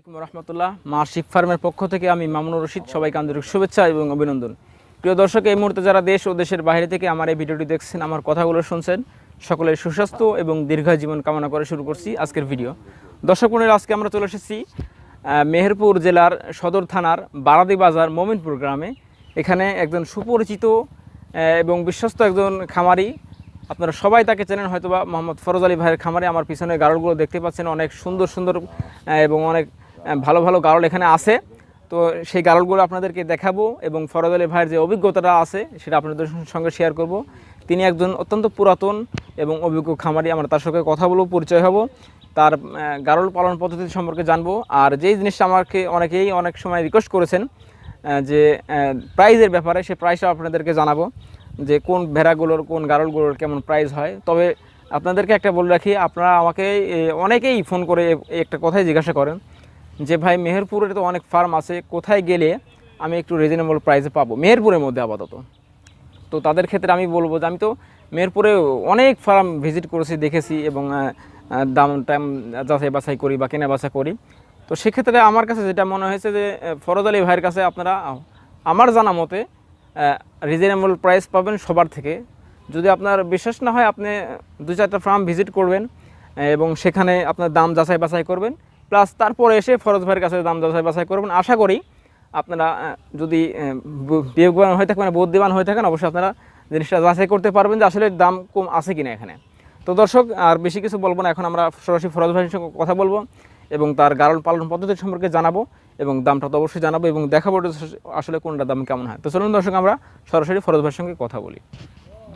আলাইকুম রহমতুল্লাহ। মা শিখ ফার্মের পক্ষ থেকে আমি মামুনুর রশিদ সবাইকে আন্তরিক শুভেচ্ছা এবং অভিনন্দন। প্রিয় দর্শক এই মুহূর্তে যারা দেশ ও দেশের বাইরে থেকে আমার এই ভিডিওটি দেখছেন আমার কথাগুলো শুনছেন সকলের সুস্বাস্থ্য এবং দীর্ঘ জীবন কামনা করে শুরু করছি আজকের ভিডিও। দর্শক মন্ডলী, আজকে আমরা চলে এসেছি মেহেরপুর জেলার সদর থানার বারাদি বাজার মোমিনপুর গ্রামে। এখানে একজন সুপরিচিত এবং বিশ্বস্ত একজন খামারি আপনারা সবাই তাকে চেনেন হয়তোবা মোহাম্মদ ফরজ আলী ভাইয়ের খামারে। আমার পিছনে গারলগুলো দেখতে পাচ্ছেন অনেক সুন্দর সুন্দর এবং অনেক ভালো ভালো গারল এখানে আছে। তো সেই গারলগুলো আপনাদেরকে দেখাবো এবং ফরজ আলী ভাইয়ের যে অভিজ্ঞতাটা আছে সেটা আপনাদের সঙ্গে শেয়ার করব। তিনি একজন অত্যন্ত পুরাতন এবং অভিজ্ঞ খামারি, আমরা তার সঙ্গে কথা বলব, পরিচয় হব। তার গারল পালন পদ্ধতি সম্পর্কে জানব। আর যেই জিনিসটা আমাকে অনেকেই অনেক সময় রিকোয়েস্ট করেছেন যে প্রাইজের ব্যাপারে সে প্রাইসটা আপনাদেরকে জানাব, যে কোন ভেড়াগুলোর, কোন গারলগুলোর কেমন প্রাইস হয়। তবে আপনাদেরকে একটা বলে রাখি, আপনারা আমাকে অনেকেই ফোন করে একটা কথাই জিজ্ঞাসা করেন যে ভাই মেহেরপুরে তো অনেক ফার্ম আছে, কোথায় গেলে আমি একটু রিজনেবল প্রাইসে পাবো? মেহেরপুরের মধ্যে আপাতত। তো তাদের ক্ষেত্রে আমি বলব যে আমি তো মেহেরপুরে অনেক ফার্ম ভিজিট করেছি, দেখেছি এবং দাম টাইম যাচাই বাছাই করি বা কেনা বাছা করি। তো সেক্ষেত্রে আমার কাছে যেটা মনে হয়েছে যে ফরজ আলী ভাইয়ের কাছে আপনারা আমার জানা মতে রিজনেবল প্রাইস পাবেন সবার থেকে। যদি আপনার বিশ্বাস না হয়, আপনি দু চারটা ফার্ম ভিজিট করবেন, এবং সেখানে আপনার দাম যাচাই বাছাই করবেন। প্লাস তারপরে এসে ফরজ ভাইয়ের কাছে দাম যাচাই বাছাই করবেন। আশা করি আপনারা যদি বিবেকবান হয়ে থাকেন মানে বুদ্ধিমান হয়ে থাকেন, অবশ্যই আপনারা জিনিসটা যাচাই করতে পারবেন যে আসলে দাম কম আছে কিনা এখানে। তো দর্শক, আর বেশি কিছু বলব না, এখন আমরা সরাসরি ফরজ ভাইয়ের সঙ্গে কথা বলব এবং তার গারল পালন পদ্ধতি সম্পর্কে জানাব এবং দামটা তো অবশ্যই জানাব এবং দেখাবো আসলে কোনটা দাম কেমন হয়। তো চলুন দর্শক, আমরা সরাসরি ফরজ ভাইয়ের সঙ্গে কথা বলি।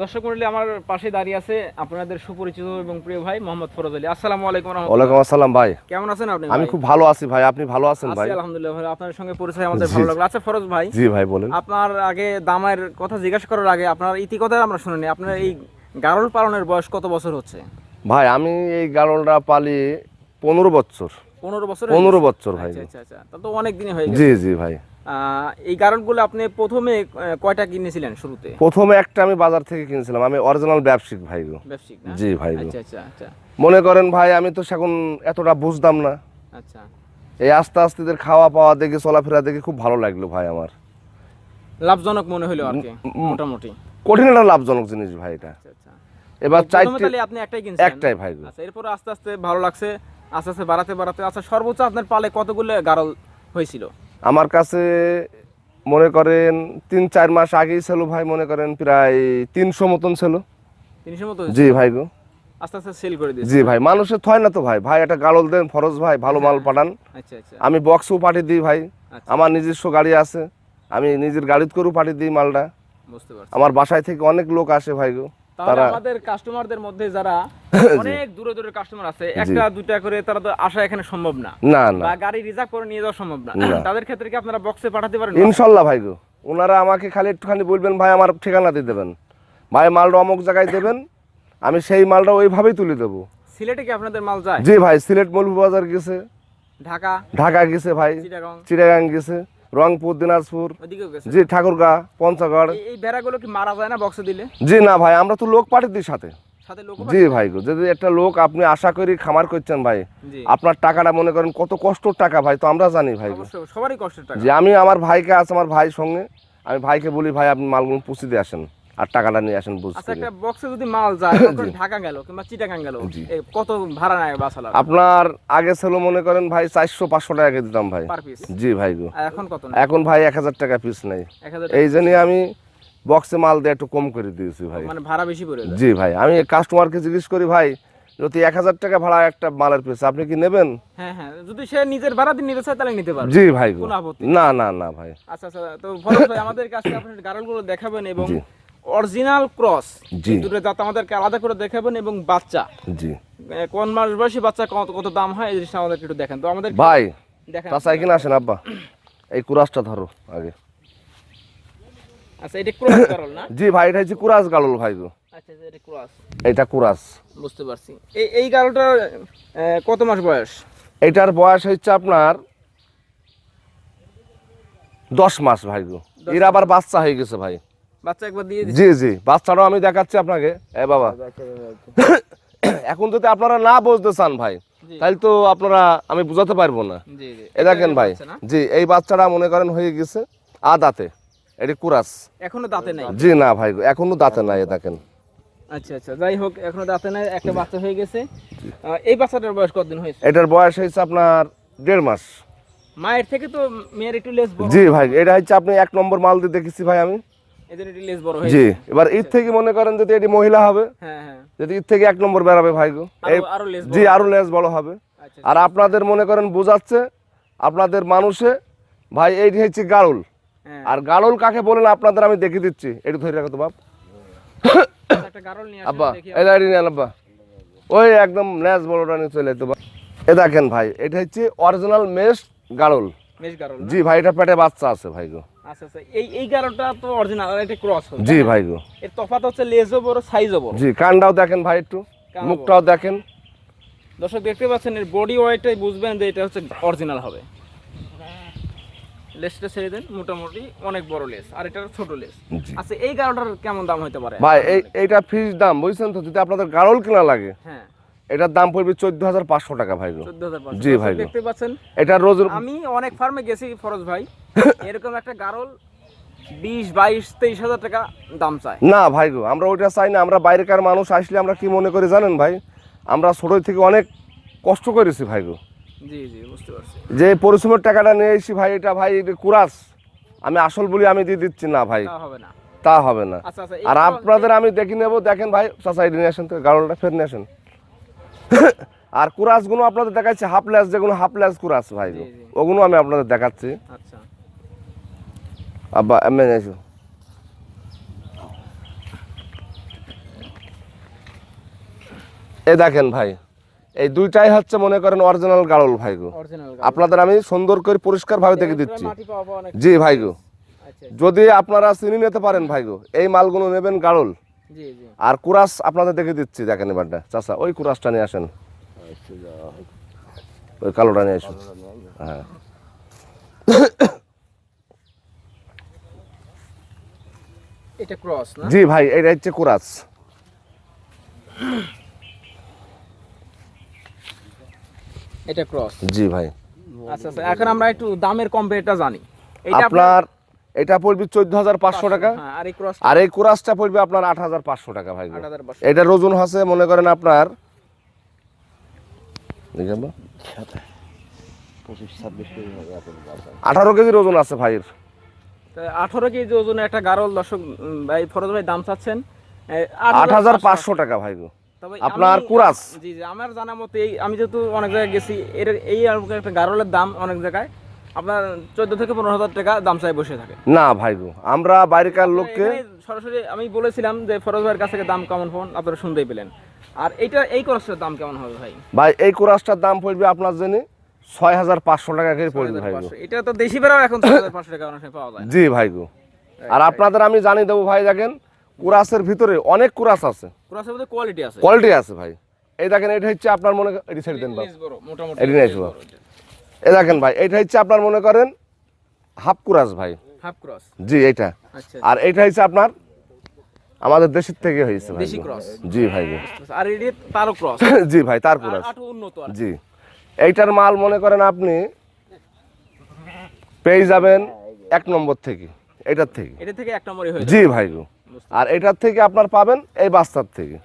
দর্শক মন্ডলী আমার পাশে দাঁড়িয়ে আছে আপনাদের সুপরিচিত এবং প্রিয় ভাই মোহাম্মদ ফরজ আলী। আসসালামু আলাইকুম ওয়ালাইকুম আসসালাম ভাই। কেমন আছেন আপনি আমি খুব ভালো আছি ভাই আপনি ভালো আছেন ভাই? আলহামদুলিল্লাহ ভাই আপনার সঙ্গে পরিচয় আমাদের ভালো লাগল। আচ্ছা ফরজ ভাই জি ভাই বলেন। আপনার আগে দামের কথা জিজ্ঞাসা করার আগে আপনার ইতিকথা আমরা শুনিনি আপনার এই গারল পালনের বয়স কত বছর হচ্ছে? ভাই আমি এই গারলটা পালি পনেরো বছর। পনেরো বছর পনেরো বছর ভাই। আচ্ছা আচ্ছা আচ্ছা। তা তো অনেক দিনই হয়ে গেছে। জি জি ভাই। এই গারলগুলো আপনি প্রথমে কয়টা কিনেছিলেন শুরুতে? প্রথমে একটা আমি বাজার থেকে কিনেছিলাম। আমি অরিজিনাল ব্যবসায়িক ভাই গো ব্যবসায়িক জি ভাই আচ্ছা আচ্ছা আচ্ছা। মনে করেন ভাই আমি তো এখন এতটা বুঝতাম না। আচ্ছা। এই আস্তে আস্তে এদের খাওয়া পাওয়া দেখে চলাফেরা দেখে খুব ভালো লাগল ভাই আমার। লাভজনক মনে হলো আর কি মোটামুটি। কঠিন একটা লাভজনক জিনিস ভাই এটা। আচ্ছা আচ্ছা। এবার তাহলে আপনি একটাই কিনছেন একটাই ভাই আচ্ছা এরপর আস্তে আস্তে ভালো লাগছে আস্তে আস্তে বাড়াতে বাড়াতে। আচ্ছা সর্বোচ্চ আপনার পালে কতগুলো গারল হয়েছিল? আমার কাছে মনে করেন তিন চার মাস আগেই ছিল ভাই মনে করেন প্রায় তিনশো মতন ছিল তিনশো মতো জি ভাই গো। আস্তে আস্তে সেল করে দিয়েছে। জি ভাই মানুষের থয় না তো ভাই। ভাই একটা গালল দেন ফরজ ভাই ভালো মাল পাঠান। আচ্ছা আচ্ছা। আমি বক্সও পাঠিয়ে দিই ভাই। আচ্ছা। আমার নিজস্ব গাড়ি আছে। আমি নিজের গাড়িতে করেও পাঠিয়ে দিই মালটা। বুঝতে পারছি। আমার বাসায় থেকে অনেক লোক আসে ভাই গো। তাহলে তারা আমাদের কাস্টমারদের মধ্যে যারা অনেক দূরে দূরে কাস্টমার আছে একটা দুইটা করে তারা তো আসা এখানে সম্ভব না। না বা গাড়ি রিজার্ভ করে নিয়ে যাওয়া সম্ভব না। তাদের ক্ষেত্রে কি আপনারা বক্সে পাঠাতে পারেন? ইনশাল্লাহ ভাই গো। ওনারা আমাকে খালি একটুখানি বলবেন ভাই আমার ঠিকানা দিয়ে দেবেন। ভাই মালটা অমুক জায়গায় দেবেন আমি সেই মালটা ওইভাবেই তুলে দেবো। সিলেটে কি আপনাদের মাল যায়? জি ভাই সিলেট মৌলভীবাজার গেছে। ঢাকা? ঢাকা গেছে ভাই। চিটাগং? চিটাগাং গেছে। রংপুর দিনাজপুর জি ঠাকুরগাঁ পঞ্চগড়। এই- ভেড়াগুলো কি মারা যায় না বক্সে দিলে? জি না ভাই আমরা তো লোক পাঠিয়ে দিই সাথে। জি ভাই যদি একটা লোক আপনি আশা করি খামার করছেন ভাই আপনার টাকাটা মনে করেন কত কষ্টর টাকা ভাই তো আমরা জানি ভাই। সবারই কষ্টের টাকা। যে আমি আমার ভাইকে আছে আমার ভাই সঙ্গে আমি ভাইকে বলি ভাই আপনি মালগুলো পুষিয়ে দিয়ে আসেন। আর টাকাটা নিয়ে আসেন বুঝ আচ্ছা একটা বক্সে যদি মাল যায় তখন ঢাকা গেল কিংবা চিটাগাং গেল কত ভাড়া নেয় বাসালা আপনার আগে ছিল মনে করেন ভাই টাকা দিতাম ভাই। পার পিস জি ভাই গো। এখন কত এখন ভাই এক হাজার টাকা পিস নেই। এই জন্য আমি বক্সে মাল দিয়ে একটু কম করে দিয়েছি ভাই। মানে ভাড়া বেশি পড়ে জি ভাই আমি কাস্টমারকে জিজ্ঞেস করি ভাই যদি এক হাজার টাকা ভাড়া একটা মালের পিস আপনি কি নেবেন? হ্যাঁ হ্যাঁ যদি সে নিজের ভাড়া দিয়ে নিতে চায় তাহলে নিতে পারবে। জি ভাই কোনো আপত্তি না না না ভাই। আচ্ছা আচ্ছা তো ফরজ ভাই আমাদের কাছে আপনি গারলগুলো দেখাবেন এবং। Original cross. দুটো জাত আমাদেরকে আলাদা করে দেখাবেন এবং বাচ্চা। জি। কোন মাস বয়সী বাচ্চা কত কত দাম হয় এই জিনিসটা আমাদেরকে একটু দেখেন। তো আমাদের ভাই দেখেন। চাচা এখানে আসেন আব্বা। এই কুরাসটা ধরো আগে। আচ্ছা এটা ক্রস গারল না? জি ভাই এটা হচ্ছে কুরাস গালল ভাই গো। আচ্ছা আচ্ছা, এটা ক্রস। এটা কুরাস। বুঝতে পারছি। এই এই গারলটার এ, কত মাস বয়স? এটার বয়স হচ্ছে আপনার দশ মাস ভাই গো। এর আবার বাচ্চা হয়ে গেছে ভাই। বাচ্চা একবার দিয়ে জি জি। বাচ্চাটাও আমি দেখাচ্ছি আপনাকে। এ বাবা। এখন যদি আপনারা না বুঝতে চান ভাই তাহলে তো আপনারা আমি বুঝাতে পারব না। এ দেখেন ভাই। জি এই বাচ্চাটা মনে করেন হয়ে গেছে আ দাঁতে। এটি কুরাস। এখনও দাঁতে নাই? জি না ভাই এখনও দাঁতে নাই এ দেখেন। আচ্ছা আচ্ছা। যাই হোক এখনও দাঁতে নাই একটা বাচ্চা হয়ে গেছে। এই বাচ্চাটার বয়স কতদিন হয়েছে? এটার বয়স হয়েছে আপনার দেড় মাস। মায়ের থেকে তো মেয়ের একটু লেস জি ভাই এটা হচ্ছে আপনি এক নম্বর মাল দিয়ে দেখেছি ভাই আমি। জি এবার ঈদ থেকে মনে করেন যদি এটি মহিলা হবে হ্যাঁ হ্যাঁ। যদি ঈদ থেকে এক নম্বর বেরাবে ভাই গো। এই আরও আরও লেস জি আরও লেজ বড় হবে। আচ্ছা আর আপনাদের মনে করেন বোঝাচ্ছে আপনাদের মানুষে ভাই এইটি হচ্ছে গাড়ুল হ্যাঁ। আর গাড়ুল কাকে বলেন আপনাদের আমি দেখিয়ে দিচ্ছি। একটু ধরে রাখো তো বাপ। আব্বা দেখি নেন আব্বা। ওই একদম ন্যাজ বড়টা নিয়ে চলে যেতে এ দেখেন ভাই এটা হচ্ছে অরিজিনাল মেস গাড়ল জি ভাই এটা পেটে বাচ্চা আছে ভাই গো। আচ্ছা আচ্ছা এই এই তো অরিজিনাল আর একটা ক্রস হবে জি ভাই গো। এর তফাৎ হচ্ছে লেজও বড় সাইজও বড়। জি কানটাও দেখেন ভাই একটু মুখটাও দেখেন। দর্শক দেখতে পাচ্ছেন এর বডি ওয়েটটাই বুঝবেন যে এটা হচ্ছে অরিজিনাল হবে। লেসটা ছেড়ে দেন মোটামুটি অনেক বড় লেস আর এটা ছোট লেস আচ্ছা এই গারলটার কেমন দাম হতে পারে? ভাই এই এইটা ফিস দাম বুঝছেন তো? যদি আপনাদের গাড়ল কেনা লাগে হ্যাঁ। এটার দাম পড়বে চোদ্দ হাজার পাঁচশো টাকা ভাই জি ভাই দেখতে পাচ্ছেন? এটা রোজ আমি অনেক ফার্মে গেছি ফরজ ভাই। এরকম একটা গারল বিশ বাইশ তেইশ হাজার টাকা দাম চায়। না ভাই গো আমরা ওইটা চাই না আমরা বাইরেকার মানুষ আসলে আমরা কি মনে করি জানেন ভাই? আমরা ছোট থেকে অনেক কষ্ট করেছি ভাই গো জি জি বুঝতে পারছি। যে পরিশ্রমের টাকাটা নিয়ে এসেছি ভাই এটা ভাই কুরাস। আমি আসল বলি আমি দিয়ে দিচ্ছি না ভাই। তা হবে না। তা হবে না। আচ্ছা আচ্ছা আর আপনাদের আমি দেখে নেব দেখেন ভাই সাসাইডি নিয়ে আসেন তো গাড়লটা ফের নিয়ে আসেন। আর কুরাসগুলো আপনাদের দেখাচ্ছি হাফ ল্যাস যেগুলো হাফ ল্যাস কুরাস ভাই। ওগুলো আমি আপনাদের দেখাচ্ছি। আচ্ছা। আব্বা এমনি এসো এই দেখেন ভাই এই দুইটাই হচ্ছে মনে করেন অরিজিনাল গাড়ল ভাই গো। আপনাদের আমি সুন্দর করে পরিষ্কার ভাবে দেখে দিচ্ছি। জি ভাই গো। আচ্ছা যদি আপনারা চিনি নিতে পারেন ভাই গো এই মালগুলো নেবেন গাড়ল আর কুরাস আপনাদের দেখে দিচ্ছি দেখেন এবারটা। চাচা ওই কুরাসটা নিয়ে আসেন। ওই কালোটা নিয়ে আসুন। হ্যাঁ। এটা ক্রস না? জি ভাই এটা হচ্ছে কুরাস। এটা ক্রস। জি ভাই। আচ্ছা আচ্ছা এখন আমরা একটু দামের কম্পেয়ারটা জানি। আপনার এটা পড়বে চোদ্দ হাজার পাঁচশো টাকা। হ্যাঁ আর এই ক্রস আর পড়বে আপনার আট হাজার পাঁচশো টাকা ভাই। এটার ওজন আছে মনে করেন আপনার আঠারো কেজির ওজন আছে ভাইয়ের। আঠারো কেজি ওজনে একটা গারল দর্শক ভাই ফরজ ভাই দাম চাচ্ছেন? আট হাজার পাঁচশো টাকা ভাই আপনার আমি- কুরাস। জি জি আমার জানা মতে এই আমি যেহেতু অনেক জায়গায় গেছি এর এই আর একটা গারলের দাম অনেক জায়গায়। আপনার চোদ্দ থেকে পনেরো হাজার টাকা দাম চাই বসে থাকে। না ভাই গো আমরা বাইরেকার লোককে সরাসরি আমি বলেছিলাম যে ফরজ ভাইয়ের কাছ থেকে দাম কেমন ফোন আপনারা শুনতেই পেলেন। আর এইটা এই ক্রসের দাম কেমন হবে ভাই? ভাই এই কুরাসটার দাম পড়বে আপনার জন্য ছয় হাজার পাঁচশো টাকা করে পড়বে ভাই এটা তো দেশি বেড়াও এখন ছয় হাজার পাঁচশো টাকা অনেক পাওয়া যায়। জি ভাই গো আর আপনাদের আমি জানিয়ে দেবো ভাই দেখেন কুরাসের ভিতরে অনেক কুরাস আছে। ক্রসের মধ্যে কোয়ালিটি আছে। কোয়ালিটি আছে ভাই। এই দেখেন এটা হচ্ছে আপনার মনে এটি ছেড়ে দেন বড়, মোটামুটি এটি নিয়ে এটা। এই দেখেন ভাই এটা হচ্ছে আপনার মনে করেন হাফ কুরাস ভাই। Half cross? জি এইটা। আচ্ছা। আর এইটা হচ্ছে আপনার আমাদের দেশের থেকে হয়েছে ভাই। দেশি ক্রস। জি ভাই। আর এটি তারও ক্রস? জি ভাই তার আর কুরাস উন্নত আর জি। এইটার মাল মনে করেন আপনি পেয়ে যাবেন এক নম্বর থেকে এটার থেকে। এটা থেকে এক নম্বরই জি ভাই আর এটার থেকে আপনার পাবেন এই বাস্তার থেকে।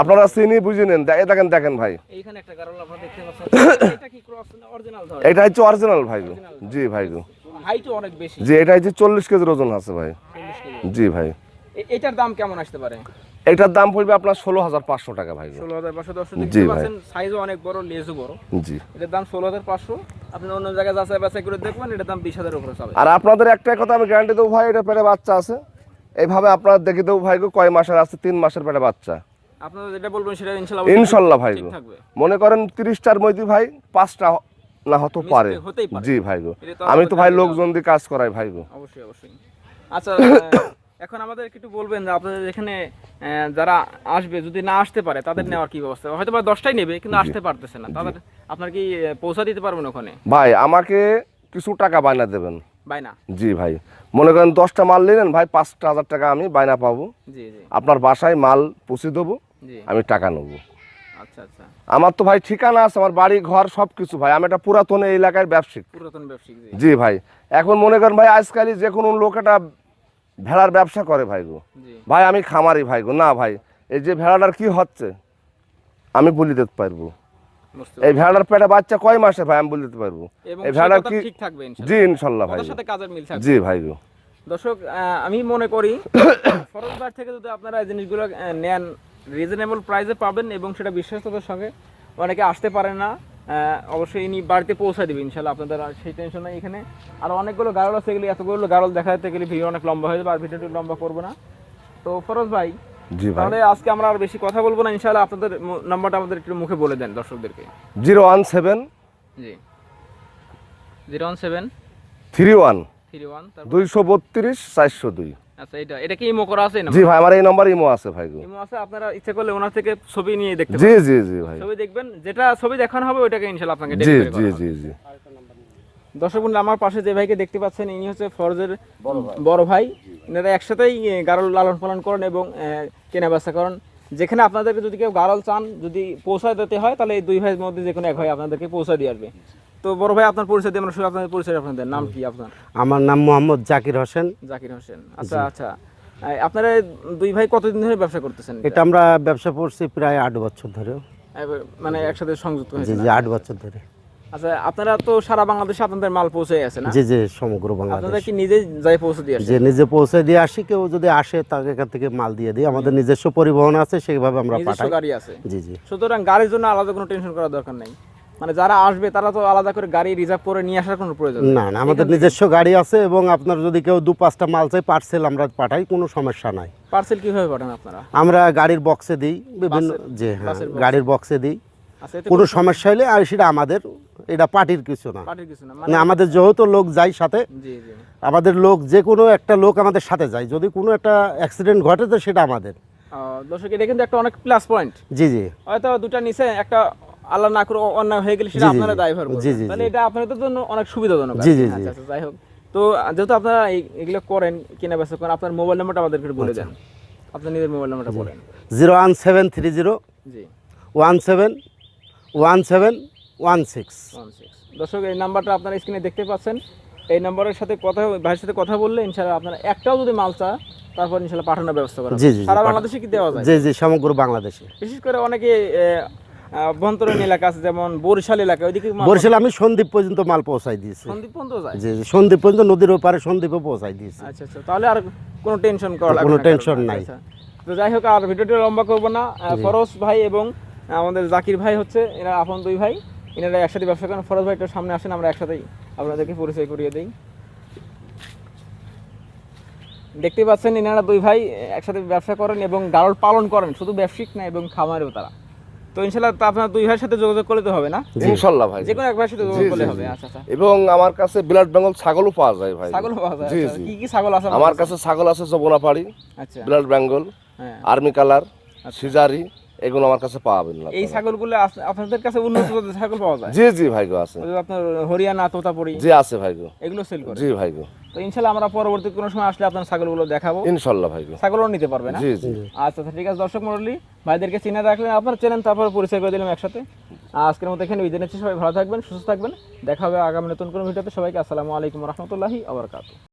আপনারা চিনি বুঝে নেন। দেখেন দেখেন ভাই। এটা হচ্ছে অরিজিনাল ভাই জি ভাই জি এটা হচ্ছে চল্লিশ কেজির ওজন আছে ভাই। জি ভাই। এটার দাম কেমন আসতে পারে? এটার দাম পড়বে আপনার ষোলো হাজার পাঁচশো টাকা ভাই ষোলো হাজার পাঁচশো দশ। জি ভাই। সাইজও অনেক বড় লেজও বড়। জি। এটার দাম ষোলো হাজার পাঁচশো। আপনি অন্য জায়গায় যাচাই বাছাই করে দেখবেন এটার দাম বিশ হাজার উপরে যাবে। আর আপনাদের একটাই কথা আমি গ্যারান্টি দেবো ভাই এটা পেটে বাচ্চা আছে। এইভাবে আপনারা দেখে দেবো ভাই কয় মাসের আছে তিন মাসের পেটে বাচ্চা। আপনারা যেটা বলবেন সেটা ইনশাল্লাহ ইনশাল্লাহ ভাই মনে করেন তিরিশটার মধ্যে ভাই পাঁচটা না হতে পারে। জি ভাই গো। আমি তো ভাই লোকজন দিয়ে কাজ করাই ভাই গো। অবশ্যই অবশ্যই। আচ্ছা এখন আমাদের একটু বলবেন যে আপনাদের এখানে যারা আসবে যদি না আসতে পারে তাদের নেওয়ার কি ব্যবস্থা? হয়তো বা দশটাই নেবে কিন্তু আসতে পারতেছে না। তাদের আপনার কি পৌঁছা দিতে পারবেন ওখানে? ভাই আমাকে কিছু টাকা বায়না দেবেন। বাই না জি ভাই। মনে করেন দশটা মাল নিলেন ভাই পাঁচটা হাজার টাকা আমি বায়না পাবো। জি জি। আপনার বাসায় মাল পৌঁছে দেবো। আমি টাকা নেব। আচ্ছা আচ্ছা। আমার তো ভাই ঠিকানা আছে আমার বাড়ি ঘর সব কিছু ভাই। আমি একটা পুরাতন এই এলাকার ব্যবসায়িক পুরাতন ব্যবসায়িক জি। ভাই। এখন মনে করেন ভাই আজকালই যে কোনো লোক একটা ভেড়ার ব্যবসা করে ভাই গো। ভাই আমি খামারি ভাই গো। না ভাই এই যে ভেড়াটার কি হচ্ছে আমি বলে দিতে পারব। এই ভেড়ার পেটে বাচ্চা কয় মাসে ভাই আমি বলে দিতে পারব। এই কথা কি ঠিক থাকবে ইনশাআল্লাহ। জি ইনশাল্লাহ ভাই। সাথে কাজের মিল থাকবে। জি ভাই গো। দর্শক আমি মনে করি ফরজবার থেকে যদি আপনারা এই জিনিসগুলো নেন রিজনেবল প্রাইসে পাবেন এবং সেটা বিশ্বস্ততার সঙ্গে অনেকে আসতে পারে না অবশ্যই ইনি বাড়িতে পৌঁছে দেবে ইনশাল্লাহ আপনাদের আর সেই টেনশন নেই। এখানে আর অনেকগুলো গাড়ল আছে এগুলি এতগুলো গাড়ল দেখা যেতে গেলে ভিডিও অনেক লম্বা হয়ে যাবে আর ভিডিওটি লম্বা করব না। তো ফরজ ভাই তাহলে আজকে আমরা আর বেশি কথা বলব না ইনশাল্লাহ আপনাদের নাম্বারটা আমাদের একটু মুখে বলে দেন দর্শকদেরকে। জিরো ওয়ান সেভেন জি। Zero one seven three one three one দুইশো বত্রিশ চারশো দুই। আচ্ছা এটা এটা কি ইমো করা আছে না? জি ভাই আমার এই নাম্বার ইমো আছে ভাই ইমো আছে আপনারা ইচ্ছে করলে ওনার থেকে ছবি নিয়ে দেখতে জি জি জি ভাই। ছবি দেখবেন যেটা ছবি দেখানো হবে ওইটাকে ইনশাল্লাহ আপনাকে জি জি জি জি। দর্শক বন্ধু আমার পাশে যে ভাইকে দেখতে পাচ্ছেন ইনি হচ্ছে ফরজের বড় ভাই। এনারা একসাথেই গারল লালন পালন করেন এবং কেনা বেচা করেন। যেখানে আপনাদেরকে যদি কেউ গারল চান যদি পৌঁছায় দিতে হয় তাহলে এই দুই ভাইয়ের মধ্যে যে কোনো এক ভাই আপনাদেরকে পৌঁছায় দিয়ে আসবে। তো বড় ভাই আপনার পরিচয় শুধু আপনাদের পরিচয় আপনাদের। নাম কি আপনার? আমার নাম মোহাম্মদ জাকির হোসেন। জাকির হোসেন। আচ্ছা আচ্ছা। আপনারা দুই ভাই কতদিন ধরে ব্যবসা করতেছেন এটা? আমরা ব্যবসা করছি প্রায় আট বছর ধরে। মানে একসাথে সংযুক্ত হয়েছে জি আট বছর ধরে। আচ্ছা আপনারা তো সারা বাংলাদেশে আপনাদের মাল পৌঁছে আছে না? জি জি সমগ্র বাংলাদেশ। আপনারা কি নিজেই যাই পৌঁছে দিয়ে আসেন? যে নিজে পৌঁছে দিয়ে আসি কেউ যদি আসে তাকে এখান থেকে মাল দিয়ে দিই। আমাদের নিজস্ব পরিবহন আছে সেইভাবে আমরা নিজস্ব পাঠাই। গাড়ি আছে। জি জি। সুতরাং গাড়ির জন্য আলাদা কোনো টেনশন করার দরকার নেই। মানে যারা আসবে তারা তো আলাদা করে গাড়ি রিজার্ভ করে নিয়ে আসার কোনো প্রয়োজন না না আমাদের নিজস্ব গাড়ি আছে এবং আপনার যদি কেউ দু পাঁচটা মাল চাই পার্সেল আমরা পাঠাই কোনো সমস্যা নাই। পার্সেল কীভাবে পাঠান আপনারা? আমরা গাড়ির বক্সে দিই বিভিন্ন যে হ্যাঁ গাড়ির বক্সে দিই। আচ্ছা কোনো সমস্যা হলে আর সেটা আমাদের এটা পার্টির কিছু না। পার্টির কিছু না মানে আমাদের যেহেতু লোক যায় সাথে জি জি। আমাদের লোক যে কোনো একটা লোক আমাদের সাথে যায়। যদি কোনো একটা অ্যাক্সিডেন্ট ঘটে তো সেটা আমাদের। দর্শক এটা কিন্তু একটা অনেক প্লাস পয়েন্ট জি জি। হয়তো দুটা নিচে একটা আল্লাহ না করে অন্যায় হয়ে গেলে সেটা আপনারা জি, জি, তাহলে এটা আপনাদের জন্য অনেক সুবিধাজনক জি, জি, জি। আচ্ছা, আচ্ছা, যাই হোক। তো যেহেতু আপনারা এগুলো করেন কিনা বেচা করেন আপনার মোবাইল নাম্বারটা আমাদেরকে বলে আচ্ছা। দেন। আপনার নিজের মোবাইল নাম্বারটা বলেন। Zero one seven three zero জি। One seven one seven one six. One six. দর্শক এই নাম্বারটা আপনারা স্ক্রিনে দেখতে পাচ্ছেন। এই নাম্বারের সাথে কথা ভাইয়ের সাথে কথা বললে ইনশাআল্লাহ আপনারা একটাও যদি মাল চা তারপর ইনশাআল্লাহ পাঠানোর ব্যবস্থা করা সারা বাংলাদেশে কি দেওয়া যায়? জি জি সমগ্র বাংলাদেশে। বিশেষ করে অনেকে বন্তরণ এলাকা আছে যেমন বরিশাল এলাকা ওইদিকে বরিশাল আমি সন্দ্বীপ পর্যন্ত মাল পৌঁছাই দিয়েছি। সন্দ্বীপ পর্যন্ত যায়? জি সন্দ্বীপ পর্যন্ত নদীর ওপারে সন্দ্বীপে পৌঁছাই দিয়েছি। আচ্ছা আচ্ছা তাহলে আর কোনো টেনশন করা লাগবে কোনো না। tension কারণ। নাই। আচ্ছা, তো যাই হোক আর ভিডিওটি লম্বা করব না। ফরজ ভাই এবং আমাদের জাকির ভাই হচ্ছে এরা আপন দুই ভাই। এনারা একসাথে ব্যবসা করেন। ফরজ ভাই একটু সামনে আসেন আমরা একসাথেই আপনাদেরকে পরিচয় করিয়ে দিই। দেখতে পাচ্ছেন এনারা দুই ভাই একসাথে ব্যবসা করেন এবং গারল পালন করেন। শুধু ব্যবসায়িক না এবং খামারেও তারা। তো ইনশাল্লাহ তো আপনার দুই ভাইয়ের সাথে যোগাযোগ করলে তো হবে না? ইনশাল্লাহ ভাই। যে কোনো এক ভাইয়ের সাথে যোগাযোগ করলে হবে আচ্ছা আচ্ছা। এবং আমার কাছে বিলাট বেঙ্গল ছাগলও পাওয়া যায় ভাই। ছাগল পাওয়া যায় জি আচ্ছা, কি কি ছাগল আছে আমার কাছে? ছাগল আছে যমুনাপাড়ি আচ্ছা। বিলাট বেঙ্গল হ্যাঁ। আর্মি কালার সিজারি এগুলো আমার কাছে পাবেন না এই ছাগলগুলো আপনাদের কাছে উন্নত জাতের ছাগল পাওয়া যায়? জি জি ভাই গো আছে। আপনার হরিয়ানা তোতাপুরি। জি আছে ভাই গো। এগুলো সেল করে জি ভাই গো। তো ইনশাল্লাহ আমরা পরবর্তী কোনো সময় আসলে আপনার ছাগলগুলো দেখাবো। ইনশাল্লাহ ভাই ছাগলও নিতে পারবেন না জি জি। আচ্ছা আচ্ছা ঠিক আছে দর্শক মন্ডলী ভাইদেরকে চিনে রাখলেন আপনার চেনেন তারপর পরিচয় করে দিলাম একসাথে। আজকের মতো এখানে বিদায় নিচ্ছি সবাই ভালো থাকবেন সুস্থ থাকবেন। দেখা হবে আগামী নতুন কোনো ভিডিওতে। সবাইকে আসসালামু আলাইকুম রহমতুল্লাহি আবরকাত